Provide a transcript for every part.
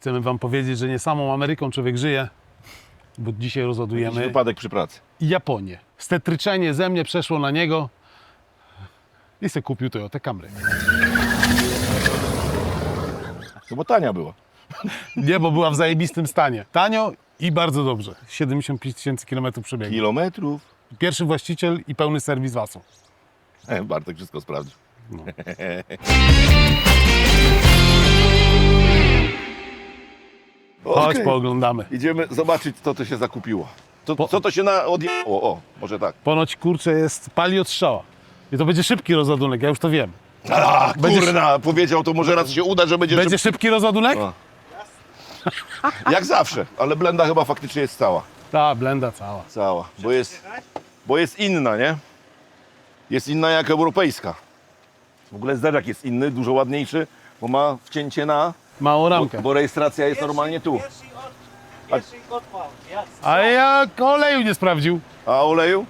Chcemy wam powiedzieć, że nie samą Ameryką człowiek żyje, bo dzisiaj Jakiś rozładujemy wypadek przy pracy. Japonię. Stetryczenie ze mnie przeszło na niego i se kupił Toyota Camry. No bo tania była. Nie, bo była w zajebistym stanie. Tanio i bardzo dobrze. 75 tysięcy kilometrów przebiegu. Kilometrów. Pierwszy właściciel i pełny serwis WASU. E, Bartek wszystko sprawdził. Chodź, Okej. pooglądamy. Idziemy zobaczyć, co to się zakupiło. Co, Po- co to się na odjęło? O, może tak. Ponoć kurczę jest pali od strzała. I to będzie szybki rozładunek, ja już to wiem. A, Będziesz- kurna, powiedział, to może raz się uda, że będzie, Będzie szybki rozładunek? O. Jak zawsze, ale blenda chyba faktycznie jest cała. Ta, blenda cała. Cała, bo jest, bo jest inna, nie? Jest inna jak europejska. W ogóle zderzak jest inny, dużo ładniejszy, bo ma wcięcie na... Małą Bo, ramkę. bo rejestracja jest normalnie tu. A ja oleju nie sprawdził. A oleju?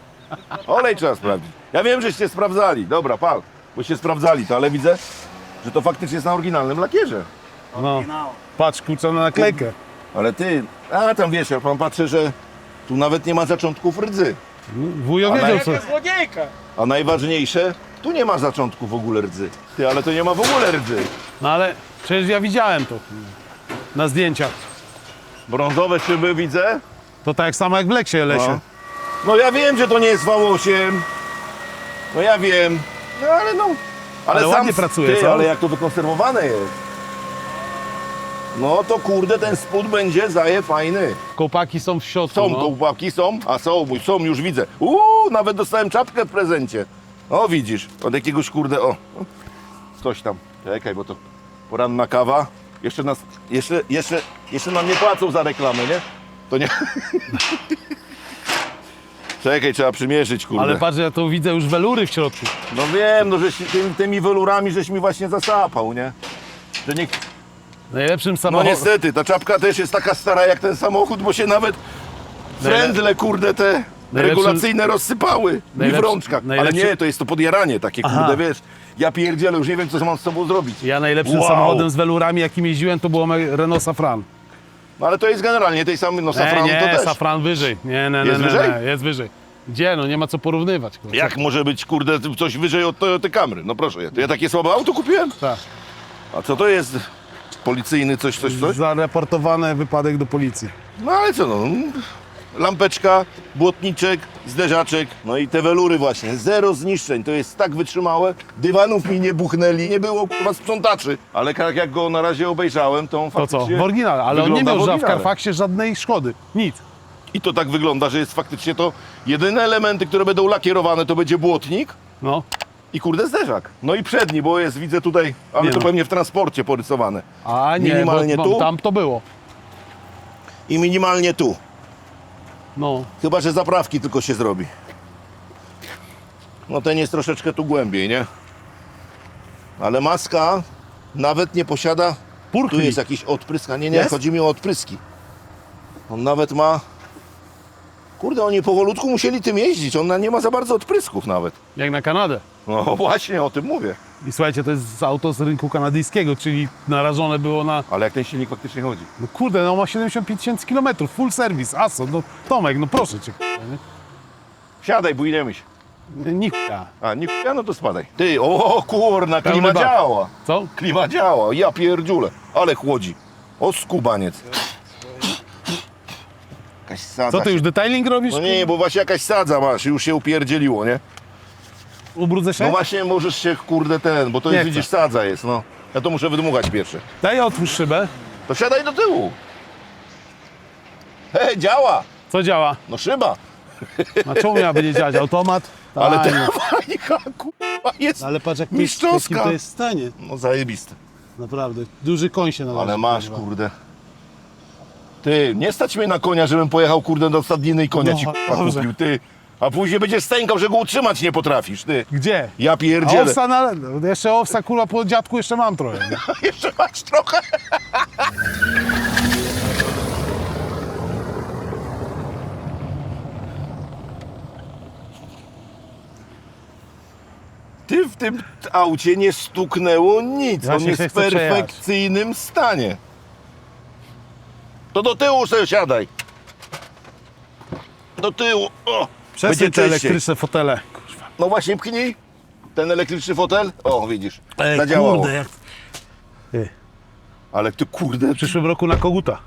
Olej trzeba sprawdzić. Ja wiem, żeście sprawdzali. Dobra, pal. Boście sprawdzali to, ale widzę, że to faktycznie jest na oryginalnym lakierze. No, patrz, kurczę na naklejkę. Ale ty, a tam wiesz, ja pan patrzę, że tu nawet nie ma zaczątków rdzy. Wujo wiedział co. Jaka złodziejka! A najważniejsze, tu nie ma zaczątku w ogóle rdzy. Ty, ale to nie ma w ogóle rdzy. No ale przecież ja widziałem to na zdjęciach. Brązowe szyby widzę. To tak samo jak w Leksie Lesie. No. no ja wiem, że to nie jest V8. No ja wiem. No ale no. Ale sam ładnie pracuje, ty, co? ale jak to wykonserwowane jest. No to kurde, ten spód będzie zaje fajny. Kołpaki są w środku. Są no. kołpaki, są, a są, są, już widzę. Uuu, nawet dostałem czapkę w prezencie. O, widzisz, od jakiegoś kurde, o. Coś tam. Czekaj, bo to poranna kawa. Jeszcze nas, jeszcze, jeszcze, jeszcze nam nie płacą za reklamę, nie? To nie... Czekaj, trzeba przymierzyć, kurde. Ale patrz, ja to widzę już welury w środku. No wiem, no żeś tymi, tymi welurami żeś mi właśnie zasapał, nie? Że nie... Najlepszym No samochodem. niestety, ta czapka też jest taka stara jak ten samochód, bo się nawet frędzle, kurde, te regulacyjne rozsypały mi w najlepszy- rączkach. Ale najlepszy- nie, to jest to podjaranie takie, Aha. kurde, wiesz. Ja pierdzielę, już nie wiem, co mam z sobą zrobić. Ja najlepszym Wow. samochodem z welurami, jakim jeździłem, to było me- Renault Safran. No ale to jest generalnie tej samej, no Nie, safran nie, to też. Safran wyżej. Nie, nie, nie, Jest nie, wyżej? nie, jest wyżej. Gdzie? No nie ma co porównywać. kurczę. Jak może być, kurde, coś wyżej od Toyoty Camry? No proszę, to ja takie słabe auto kupiłem? Tak. A co to jest? Policyjny coś, coś, coś? Zareportowany wypadek do policji. No ale co no, lampeczka, błotniczek, zderzaczek, no i te welury właśnie, zero zniszczeń, to jest tak wytrzymałe, dywanów mi nie buchnęli, nie było kurwa sprzątaczy, ale jak, jak go na razie obejrzałem, to on To co? faktycznie W oryginale, ale on nie wygląda miał w ża- w oryginale. Carfaxie żadnej szkody. Nic. I to tak wygląda, że jest faktycznie to jedyne elementy, które będą lakierowane, to będzie błotnik No. i kurde zderzak. No i przedni, bo jest, widzę tutaj, ale Nie to no. pewnie w transporcie porysowane. A nie, Minimalnie bo, tu? bo tam to było. I minimalnie tu, No. chyba że zaprawki tylko się zrobi. No ten jest troszeczkę tu głębiej, nie? Ale maska nawet nie posiada. Tu Purchli. jest jakiś odprysk, a nie, nie, Jest? chodzi mi o odpryski. On nawet ma. Kurde, oni powolutku musieli tym jeździć. On nie ma za bardzo odprysków nawet. Jak na Kanadę. No właśnie, o tym mówię. I słuchajcie, to jest auto z rynku kanadyjskiego, czyli narażone było na... Ale jak ten silnik faktycznie chodzi. No kurde, no ma 75 tysięcy kilometrów, full service, ASO, no Tomek, no proszę cię? Siadaj, bujniemy się. Nichuja. A, nie no to spadaj. Ty, o kurna, Pełny klima bak. działa. Co? Klima działa, ja pierdziule. Ale chłodzi. O skubaniec. Jakaś sadza Co ty się- już detailing robisz? No nie, bo właśnie jakaś sadza masz i już się upierdzieliło, nie? Ubrudzę się? No właśnie możesz się, kurde, ten, bo to Nie jest, chcę. widzisz, sadza jest, no. Ja to muszę wydmuchać pierwsze. Daj otwórz szybę. To siadaj do tyłu. Hej, działa! Co działa? No szyba. A czemu miałaby nie działać? Automat? Ale Fajnie. ta fajka, kurwa, jest Ale patrz jak mistrzowska. jakim to jest w stanie. No zajebiste. Naprawdę. Duży koń się należy. Ale masz, kurwa. kurde. Ty, nie stać mnie na konia, żebym pojechał, kurde, do stadniny i konia No, ci kurwa, dobrze. kupił, ty. A później będziesz stękał, że go utrzymać nie potrafisz, ty. Gdzie? Ja A pierdzielę. owsa na... Jeszcze owsa kurwa po dziadku jeszcze mam trochę. Nie? Jeszcze masz trochę. Ty w tym aucie nie stuknęło nic. On jest się w chcę przejechać. perfekcyjnym stanie. To do tyłu sobie siadaj. Do tyłu. O, Przesuń będzie te elektryczne fotele. Kurwa. No właśnie, pchnij ten elektryczny fotel. O, widzisz, zadziałało. kurde, jak... Ty, Ale ty kurde, w przyszłym roku na koguta.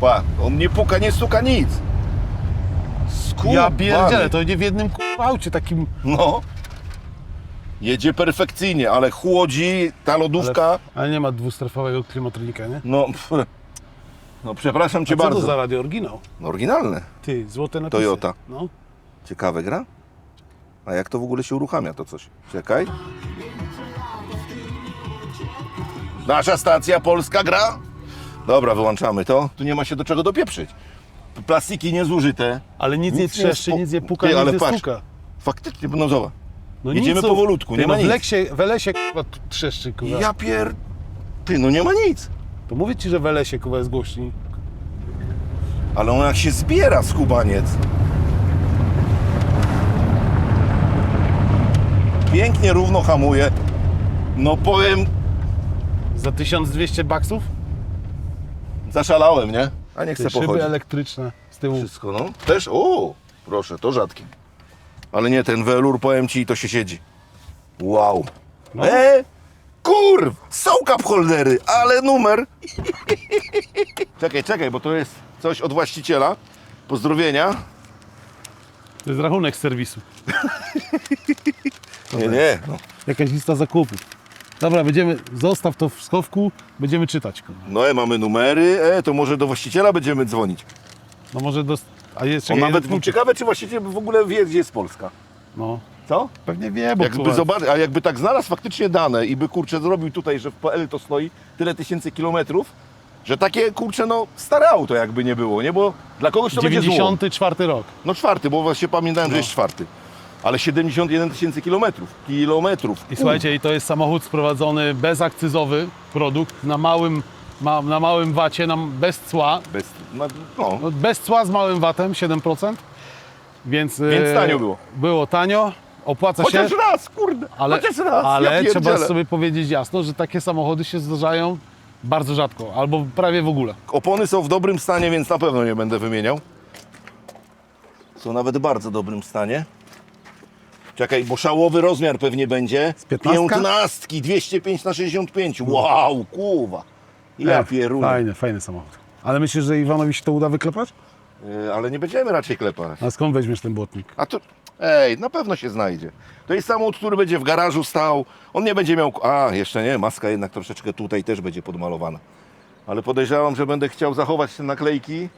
pa, on nie puka, nie stuka nic. Skubany. Ja pierdzielę, to nie w jednym kurwa aucie takim... No. Jedzie perfekcyjnie, ale chłodzi ta lodówka. Ale, ale nie ma dwustrefowego klimatronika, nie? No, pff, no przepraszam cię A co bardzo. to za radio oryginał? No, oryginalne. Ty, złote napisy. Toyota. No. Ciekawe gra? A jak to w ogóle się uruchamia to coś? Czekaj. Nasza stacja polska gra? Dobra, wyłączamy to. Tu nie ma się do czego dopieprzyć. Plastiki niezużyte. Ale nic, nie Nic trzeszczy, nic nie puka, Ty, nic ale nie patrz. stuka. Faktycznie, no zobacz. No Jedziemy no. powolutku, Ty, nie ma no nic. w Leksie, w Lesie trzeszczy, kurwa. Ja pier... Ty, no nie ma nic. To mówię ci, że w Lesie kurwa jest głośniej. Ale on jak się zbiera, skubaniec. Pięknie, równo hamuje. No powiem, Za 1200 baksów? zaszalałem, nie? A nie chcę szyby pochodzić. elektryczne z tyłu. Wszystko, no. Też, o, proszę, to rzadkie. Ale nie, ten welur, powiem ci, to się siedzi. Wow. No. E, kurw, są cup holdery, ale numer. czekaj, czekaj, bo to jest coś od właściciela. Pozdrowienia. To jest rachunek z serwisu. Nie, nie, no. Jakaś lista zakupów. Dobra, będziemy, zostaw to w schowku, będziemy czytać. kurwa. No e, mamy numery, e, to może do właściciela będziemy dzwonić. No może do... A jest On czekaj, nawet, jeden- ciekawe, czy właściciel w ogóle wie, gdzie jest Polska. No, Co? pewnie wie, bo Jakby a jakby tak znalazł faktycznie dane i by kurczę zrobił tutaj, że w PL to stoi tyle tysięcy kilometrów, że takie kurczę no stare auto jakby nie było, nie? Bo dla kogoś to będzie zło. 94 rok. No czwarty, bo właśnie pamiętałem, że No. jest czwarty. Ale 71 tysięcy kilometrów. Kilometrów. I słuchajcie, i to jest samochód sprowadzony bezakcyzowy, produkt na małym, ma, na małym wacie, na, bez cła. Bez, no, no. No, bez cła z małym watem, 7%. Więc, Więc e, tanio było. Było tanio, opłaca Chociaż się. raz, kurde, Ale, chociaż raz. ale ja trzeba pierdzielę. sobie powiedzieć jasno, że takie samochody się zdarzają bardzo rzadko, albo prawie w ogóle. Opony są w dobrym stanie, więc na pewno nie będę wymieniał. Są nawet w bardzo dobrym stanie. Czekaj, bo szałowy rozmiar pewnie będzie. Z piętnastka? Piętnastki, 205 na 65. Wow, kuwa. Ja E, pierunę. Fajny, fajny samochód. Ale myślisz, że Iwanowi się to uda wyklepać? Yy, Ale nie będziemy raczej klepać. A skąd weźmiesz ten błotnik? A to, ej, na pewno się znajdzie. To jest samochód, który będzie w garażu stał. On nie będzie miał, a jeszcze nie, maska jednak troszeczkę tutaj też będzie podmalowana. Ale podejrzewam, że będę chciał zachować te naklejki.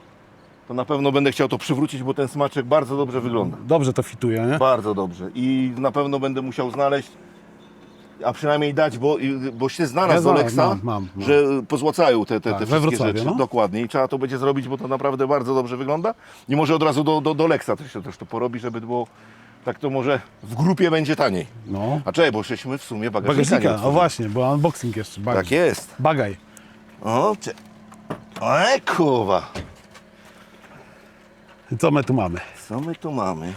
To na pewno będę chciał to przywrócić, bo ten smaczek bardzo dobrze wygląda. Dobrze to fituje, nie? Bardzo dobrze. I na pewno będę musiał znaleźć, a przynajmniej dać, bo, bo się znalazł Ja Olexa, mam, mam, mam. że pozłacają te, te, Tak, te wszystkie rzeczy. no. Dokładnie. I trzeba to będzie zrobić, bo to naprawdę bardzo dobrze wygląda. I może od razu do, do, do Lexa też się też to porobi, żeby było, tak to może w grupie będzie taniej. No. A czekaj, bo żeśmy w sumie bagażnika, Bagażnika, o otworzyli. właśnie, bo unboxing jeszcze. Bagaj. Tak jest. Bagaj. O. Oj, kuwa. I Co my tu mamy? Co my tu mamy?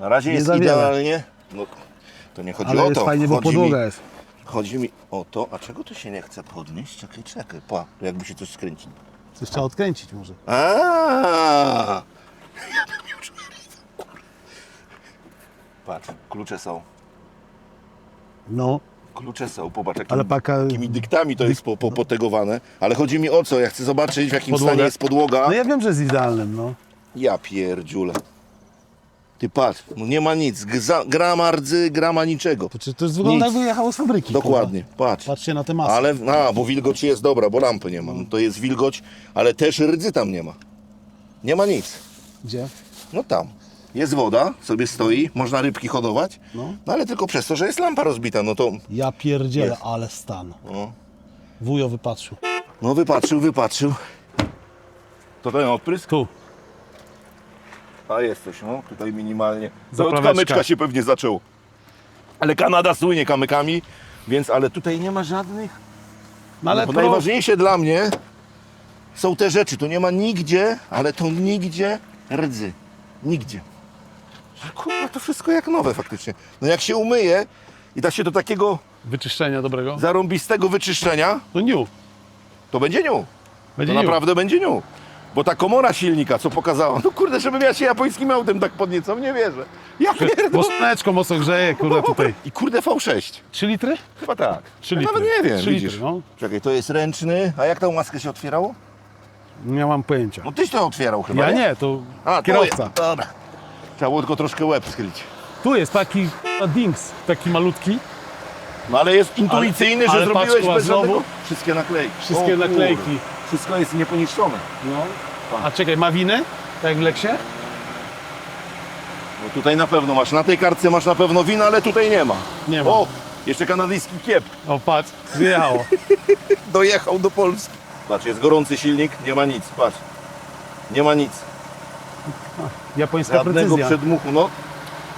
Na razie Nie jest idealnie. No, to nie chodzi Ale o jest to. fajnie, bo chodzi mi... podłoga jest. Chodzi mi o to, a czego to się nie chce podnieść? Czekaj, czekaj, pa, jakby się coś skręciło. Coś trzeba odkręcić może. A. Patrz, klucze są. No, Klucze są, popatrz, jakim, ale paka... jakimi dyktami to jest po, po, potegowane. Ale chodzi mi o co? Ja chcę zobaczyć, w jakim Podłoga. stanie jest podłoga. No ja wiem, że jest idealnym, no. Ja pierdziule. Ty patrz, no nie ma nic. Gza, grama rdzy, grama niczego. To, czy to jest wygląda jakby jechało z fabryki. Dokładnie, patrz. Patrzcie na te masy. Ale, a, bo wilgoć jest dobra, bo lampy nie ma. No to jest wilgoć, ale też rdzy tam nie ma. Nie ma nic. Gdzie? No tam. Jest woda, sobie stoi, można rybki hodować, No. no ale tylko przez to, że jest lampa rozbita, no to... Ja pierdzielę, Jest. ale stan. No, Wujo wypatrzył. no wypatrzył, wypatrzył. To ten odprysk? Tu. A jest coś, no, tutaj minimalnie. To od Zapraweczka. kamyczka się pewnie zaczął. Ale Kanada słynie kamykami, więc, ale tutaj nie ma żadnych... No ale bo pro... najważniejsze dla mnie są te rzeczy. Tu nie ma nigdzie, ale to nigdzie rdzy. Nigdzie. Że Kurwa, to wszystko jak nowe faktycznie. No jak się umyje i da się do takiego wyczyszczenia dobrego. zarąbistego wyczyszczenia, No new. to będzie niu. Będzie to niu. naprawdę będzie niu. Bo ta komora silnika, co pokazała, no kurde, żebym ja się japońskim autem tak podniecał, nie wierzę. Ja pierdolę. słoneczko mocno grzeje, kurde, tutaj. I kurde V6. 3 litry? Chyba tak. Trzy ja litry. nawet nie wiem, Trzy widzisz. litry, no. Czekaj, to jest ręczny. A jak tą maskę się otwierało? Nie mam pojęcia. No tyś to otwierał chyba, Ja nie, to A, to kierowca. jest. Dobra. Trzeba było tylko troszkę łeb skryć. Tu jest taki k***a, dings, taki malutki. No ale jest intuicyjny, Ale- że zrobiłeś patrz, bez znowu. żadnego... Wszystkie naklejki. Wszystkie O kurde. Wszystko jest nieponiszczone. No. A czekaj, ma winy? Tak jak w Leksie? No tutaj na pewno masz, na tej kartce masz na pewno wina, ale tutaj nie ma. Nie ma. O, jeszcze kanadyjski kiep. O, patrz, zjechało. Dojechał do Polski. Patrz, jest gorący silnik, nie ma nic, patrz. Nie ma nic. Japońska Żadnego precyzja. przedmuchu, no.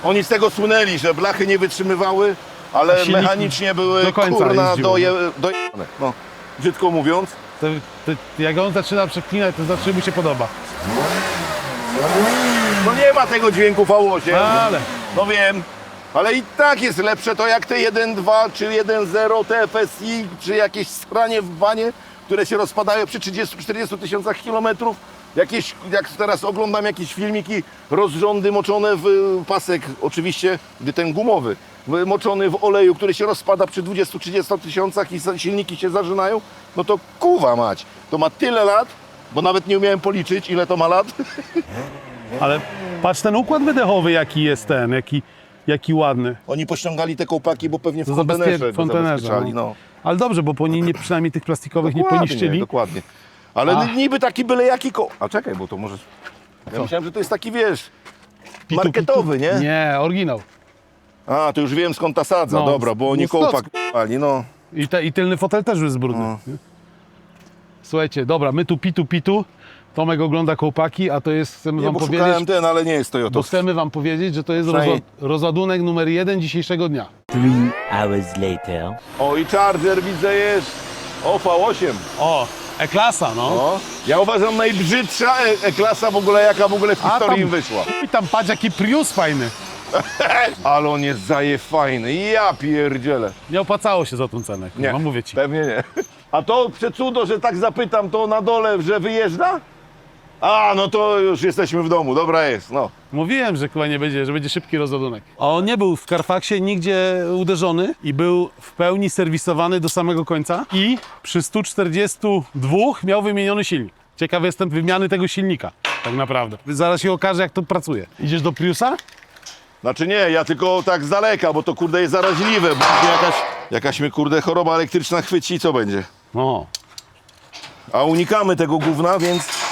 Oni z tego słynęli, że blachy nie wytrzymywały, ale silniki mechanicznie były do końca kurna jeździły, doje, dojebane. No, brzydko mówiąc. To, to, jak on zaczyna przeklinać, to znaczy mu się podoba. No nie ma tego dźwięku V8. Ale No wiem, ale i tak jest lepsze to jak te 1.2 czy 1.0 TFSI, czy jakieś stranie w wanie, które się rozpadają przy 30-40 tysiącach kilometrów. Jakieś, jak teraz oglądam jakieś filmiki, rozrządy moczone w pasek, oczywiście gdy ten gumowy, moczony w oleju, który się rozpada przy 20-30 tysiącach i silniki się zażynają, no to kuwa mać. To ma tyle lat, bo nawet nie umiałem policzyć ile to ma lat. Ale patrz ten układ wydechowy, jaki jest ten, jaki, jaki ładny. Oni pościągali te kołpaki, bo pewnie w kontenerze zabezpie- kontenerze, zabezpieczali, no. no. Ale dobrze, bo po niej nie, przynajmniej tych plastikowych nie Dokładnie, poniszczyli. Dokładnie. Ale A. niby taki byle jaki ko... A czekaj, bo to może... Ja myślałem, że to jest taki, wiesz, Pitu, marketowy, pitu. nie? Nie, oryginał. A, to już wiem skąd ta sadza, No, dobra, bo oni no kołpak pali, no. I, te, I tylny fotel też jest brudny. No. Słuchajcie, dobra, my tu pitu pitu. Tomek ogląda kołpaki, a to jest, chcemy Nie, wam bo powiedzieć, szukałem ten, ale nie jest bo Toyota. chcemy wam powiedzieć, że to jest Przynajmniej- rozła- rozładunek numer jeden dzisiejszego dnia. Three hours later. O, i Charger widzę jest. O, V8. O, E-klasa, no. O. Ja uważam najbrzydsza e- E-klasa w ogóle, jaka w ogóle w A historii tam- im wyszła. I tam patrz, jaki Prius fajny. Ale on jest zaje fajny, ja pierdzielę. Nie opłacało się za tą cenę, kurwa, mówię ci. Pewnie nie. A to przecudo, że tak zapytam, to na dole, że wyjeżdża? A, no to już jesteśmy w domu, dobra jest, no. Mówiłem, że chyba nie będzie, że będzie szybki rozładunek. A on nie był w Carfaxie nigdzie uderzony i był w pełni serwisowany do samego końca i przy 142 miał wymieniony silnik. Ciekawy jestem wymiany tego silnika, tak naprawdę. Zaraz się okaże, jak to pracuje. Idziesz do Priusa? Znaczy nie, ja tylko tak z daleka, bo to kurde jest zaraźliwe, bo mnie jakaś, jakaś mnie kurde choroba elektryczna chwyci i co będzie? No. A unikamy tego gówna, więc...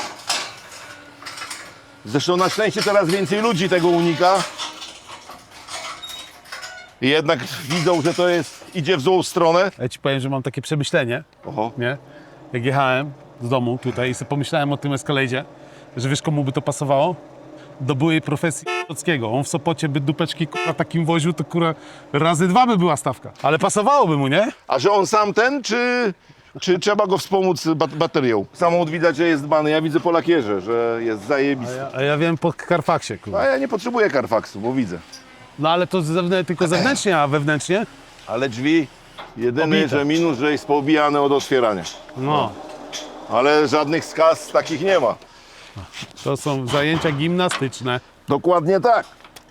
Zresztą na szczęście coraz więcej ludzi tego unika. I jednak widzą, że to jest, idzie w złą stronę. Ja ci powiem, że mam takie przemyślenie, Oho. nie? Jak jechałem z domu tutaj i sobie pomyślałem o tym Escalade'zie, że wiesz komu by to pasowało? Do byłej profesji Kockiego. On w Sopocie by dupeczki kurwa takim woził, to kurwa razy dwa by była stawka. Ale pasowałoby mu, nie? A że on sam ten, czy, czy trzeba go wspomóc bat- baterią? Samochód widać, że jest dbany. Ja widzę po lakierze, że jest zajebisty. Ja, a ja wiem po Carfaxie, kurwa. A ja nie potrzebuję Carfaxu, bo widzę. No ale to zewnę- tylko zewnętrznie, a wewnętrznie? Ale drzwi, jedyny, Obite. że minus, że jest poobijane od otwierania. No. Ale żadnych skaz takich nie ma. To są zajęcia gimnastyczne, Dokładnie tak.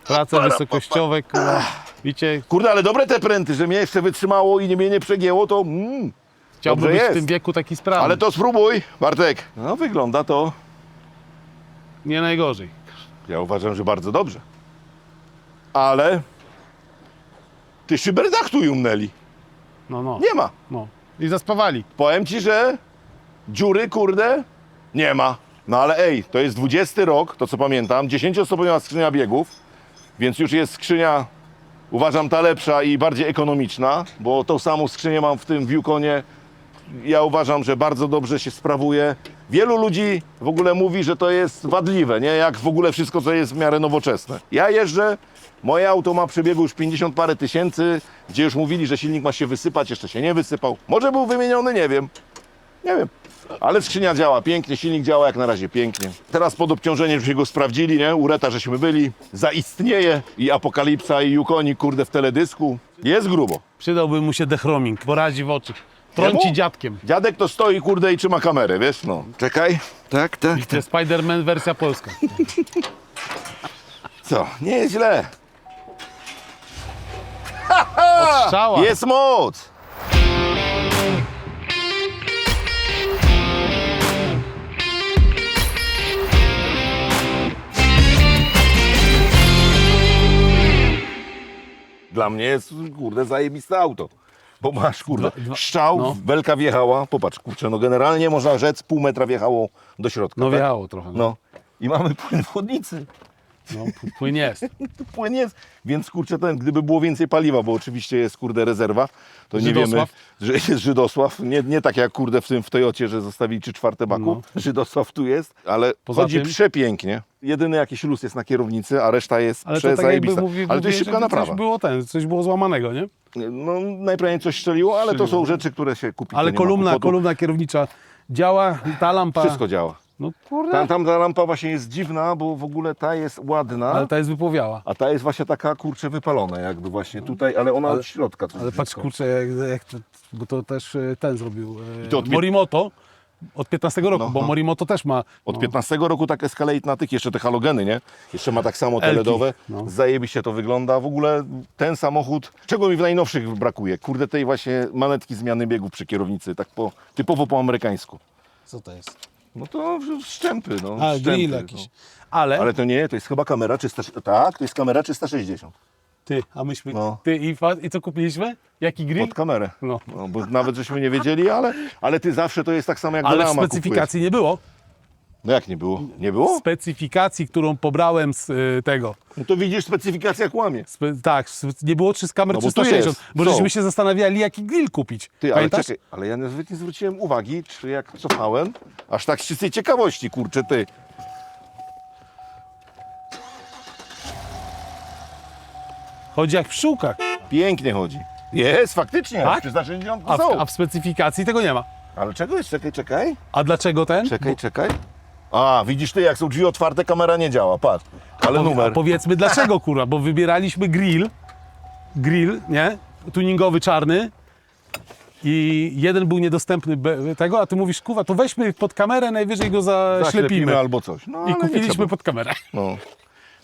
prace wysokościowe, kurwa. Widzicie, Kurde, ale dobre te pręty, że mnie jeszcze wytrzymało i nie mnie nie przegięło, to mm, chciałbym Dobrze być w jest. tym wieku taki sprawny. Ale to spróbuj, Bartek. No wygląda to, Nie najgorzej. ja uważam, że bardzo dobrze. Ale ty szyberdachtu jumnęli. No, no. Nie ma. no. I zaspawali. Powiem ci, że dziury, kurde, nie ma. No ale ej, to jest 20 rok, to co pamiętam, 10-stopniowa skrzynia biegów, więc już jest skrzynia, uważam, ta lepsza i bardziej ekonomiczna, bo tą samą skrzynię mam w tym w Yukonie. Ja uważam, że bardzo dobrze się sprawuje. Wielu ludzi w ogóle mówi, że to jest wadliwe, nie? Jak w ogóle wszystko, co jest w miarę nowoczesne. Ja jeżdżę, moje auto ma przebiegu już 50 parę tysięcy, gdzie już mówili, że silnik ma się wysypać, jeszcze się nie wysypał. Może był wymieniony, nie wiem. Nie wiem. Ale skrzynia działa pięknie, silnik działa jak na razie pięknie. Teraz pod obciążeniem żeśmy go sprawdzili, nie? Ureta, żeśmy byli. Zaistnieje i Apokalipsa i Yukoni, kurde, w teledysku. Jest grubo. Przydałby mu się dechroming, bo razi w oczy. Trąci dziadkiem. Dziadek to stoi, kurde, i trzyma kamerę, wiesz? No. Czekaj. Tak, tak, To jest Spider-Man wersja polska. Co? Nie jest źle. Strzała. Jest moc! Dla mnie jest, kurde, zajebiste auto. Bo masz, kurde, Dwa- no. belka wjechała, popatrz, kurczę, no generalnie można rzec, pół metra wjechało do środka. No tak? wjechało trochę. No, No. I mamy płyn w chłodnicy. no płyn jest. Płyn jest, więc kurczę, ten, gdyby było więcej paliwa, bo oczywiście jest kurde rezerwa, to nie wiemy, Żydosław? że jest Żydosław. Nie, nie tak jak kurde w tym w Toyocie, że zostawili trzy czwarte baku. No. Żydosław tu jest, ale Poza chodzi tym- przepięknie. Jedyny jakiś luz jest na kierownicy, a reszta jest Ale to tak jakby przezajebista. mówi, ale to jest szybka żeby naprawa. Coś było ten, coś było złamanego, nie? No najprawdopodobniej coś strzeliło, ale to są rzeczy, które się kupi. to Ale nie ma kolumna, kłopotu. kolumna kierownicza działa, ta lampa. Wszystko działa. No kurde. Tam, tam ta lampa właśnie jest dziwna, bo w ogóle ta jest ładna. Ale ta jest wypłowiała. A ta jest właśnie taka kurczę wypalona jakby właśnie tutaj, ale ona od środka. coś Ale patrz brzydko. kurczę, jak, jak to, bo to też e, ten zrobił. e, to od pię- Morimoto od 15 roku, No, bo no. Morimoto też ma. Od no, 15 roku tak Escalade na tych, jeszcze te halogeny, nie? Jeszcze ma tak samo te Elki, LEDowe. no. Zajebiście to wygląda. W ogóle ten samochód, czego mi w najnowszych brakuje? Kurde, tej właśnie manetki zmiany biegów przy kierownicy, tak po, typowo po amerykańsku. Co to jest? No to szczępy, no. A, szczępy, grill no. jakiś. Ale, Ale to nie, to jest chyba kamera 300, tak, to jest kamera 360. ty, a myśmy. No. Ty i, fa- i co kupiliśmy? Jaki grill? Pod kamerę. No. No, bo nawet żeśmy nie wiedzieli, ale, ale ty zawsze to jest tak samo jak Ale w rama specyfikacji nie było. kupujesz. No jak nie było? Nie było? Specyfikacji, którą pobrałem z y, tego. No to widzisz, specyfikacja kłamie. Spe, tak, s- nie było czy z kamer No bo to 360. jest. Bo Są. żeśmy się zastanawiali, jaki grill kupić. Ty, ale Pamiętasz? czekaj, ale ja nawet nie zwróciłem uwagi, czy jak cofałem, aż tak z czystej ciekawości, kurczę, ty. Chodzi jak pszczółka. Pięknie chodzi. Jest, faktycznie, Tak? 360 A w, są. a w specyfikacji tego nie ma. Ale czego jest? Czekaj, czekaj. A dlaczego ten? Czekaj, czekaj. A, widzisz ty, jak są drzwi otwarte, kamera nie działa, patrz. Ale numer. powiedzmy dlaczego, kurwa, bo wybieraliśmy grill, grill, nie? Tuningowy czarny i jeden był niedostępny be- tego, a ty mówisz, kurwa, to weźmy pod kamerę, najwyżej go zaślepimy. Albo coś. No, ale I nie kupiliśmy trzeba. pod kamerę. No.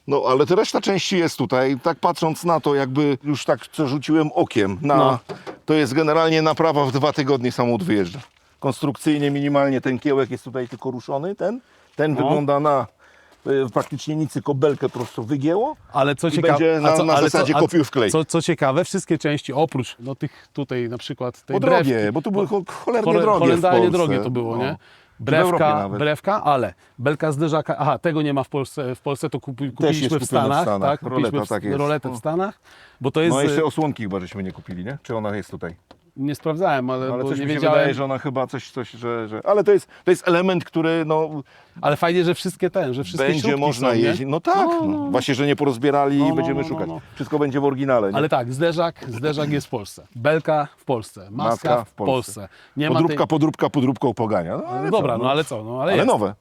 No, ale to reszta części jest tutaj. Tak patrząc na to, jakby już tak co rzuciłem okiem, na, No. to jest generalnie naprawa w dwa tygodnie samochód wyjeżdża. Konstrukcyjnie, minimalnie ten kiełek jest tutaj tylko ruszony, ten. Ten No. wygląda na y, praktycznie nic, tylko belkę po prostu wygięło. Ale co I ciekawe, będzie na- na zasadzie a kopiuj wklej. Co, co ciekawe, wszystkie części oprócz no tych tutaj na przykład tej Bo drogie, bo tu były cho- cholernie chole- drogie w Polsce. drogie to było, No. nie? Europie Brewka, nawet. brewka, ale belka zderzaka, aha, tego nie ma w Polsce, w Polsce to kupi, kupiliśmy w kupione w Stanach, Stanach. tak? Kupiliśmy Roleta, w, tak jest. roletę w No. Stanach, bo to jest, No jeszcze e, osłonki chyba żeśmy nie kupili, nie? Czy ona jest tutaj? Nie sprawdzałem, ale, Ale bo coś nie mi się wiedziałem, wydaje, że ona chyba coś, coś że, że... Ale to jest, to jest element, który no, ale fajnie, że wszystkie ten, że wszystkie będzie śrubki można są, nie? jeździć. No tak, No, no, no, no. właśnie, że nie porozbierali No, i no, będziemy no, no, szukać. no. Wszystko będzie w oryginale. Nie? Ale tak, zderzak, zderzak jest w Polsce, belka w Polsce, maska, w w Polsce. Nie ma podróbka, tej... podróbka, podróbką pogania. No, ale No dobra, co, no ale co, no ale, ale jest. nowe.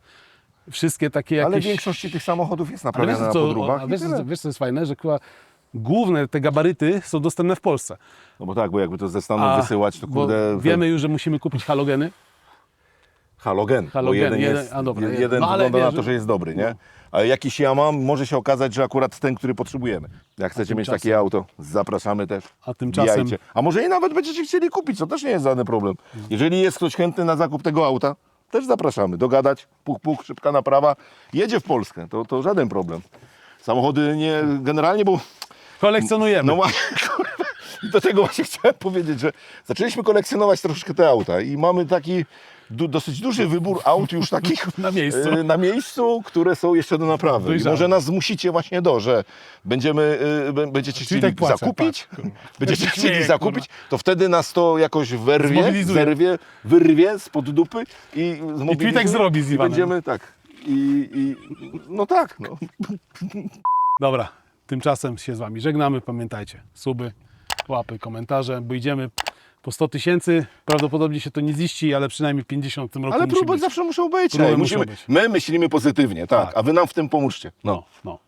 Wszystkie takie jakieś... Ale większość tych samochodów jest Ale wiesz, na co, podróbach. a i wiesz, tyle. co, wiesz co jest fajne, że chyba główne te gabaryty są dostępne w Polsce. No bo tak, bo jakby to ze Stanów A, wysyłać, to kurde... Wiemy już, że musimy kupić halogeny. Halogen. Halogen, jeden, jeden- jest, a dobra, jeden jeden. No, wygląda na wiesz, to, że jest dobry, nie? Ale jakiś ja mam, może się okazać, że akurat ten, który potrzebujemy. Jak chcecie mieć takie auto, zapraszamy też. A tymczasem- Wbijajcie. A może i nawet będziecie chcieli kupić, to też nie jest żaden problem. Jeżeli jest ktoś chętny na zakup tego auta, też zapraszamy. Dogadać, puch, puch, szybka naprawa. Jedzie w Polskę, to, to żaden problem. Samochody nie, generalnie, bo Kolekcjonujemy. no właśnie, kurwa, i do tego właśnie chciałem powiedzieć, że zaczęliśmy kolekcjonować troszkę te auta i mamy taki du, dosyć duży wybór aut już takich Na miejscu. e, na miejscu, które są jeszcze do naprawy. I może nas zmusicie właśnie do, że będziemy, b- będziecie chcieli tak płaczę, zakupić, będziecie się chcieli zakupić, to wtedy nas to jakoś werwie, zerwie, wyrwie spod dupy i zmobilizuje. Twitek zrobi z i Iwanem. będziemy, tak, i, i no tak, no. Dobra, tymczasem się z Wami żegnamy. Pamiętajcie, suby, łapy, komentarze, bo idziemy po 100 tysięcy. Prawdopodobnie się to nie ziści, ale przynajmniej 50 w tym roku Ale musi próby być. zawsze muszą być. Próby ej, muszą musimy, być. My myślimy pozytywnie, tak, Tak. a wy nam w tym pomóżcie. No. No, no.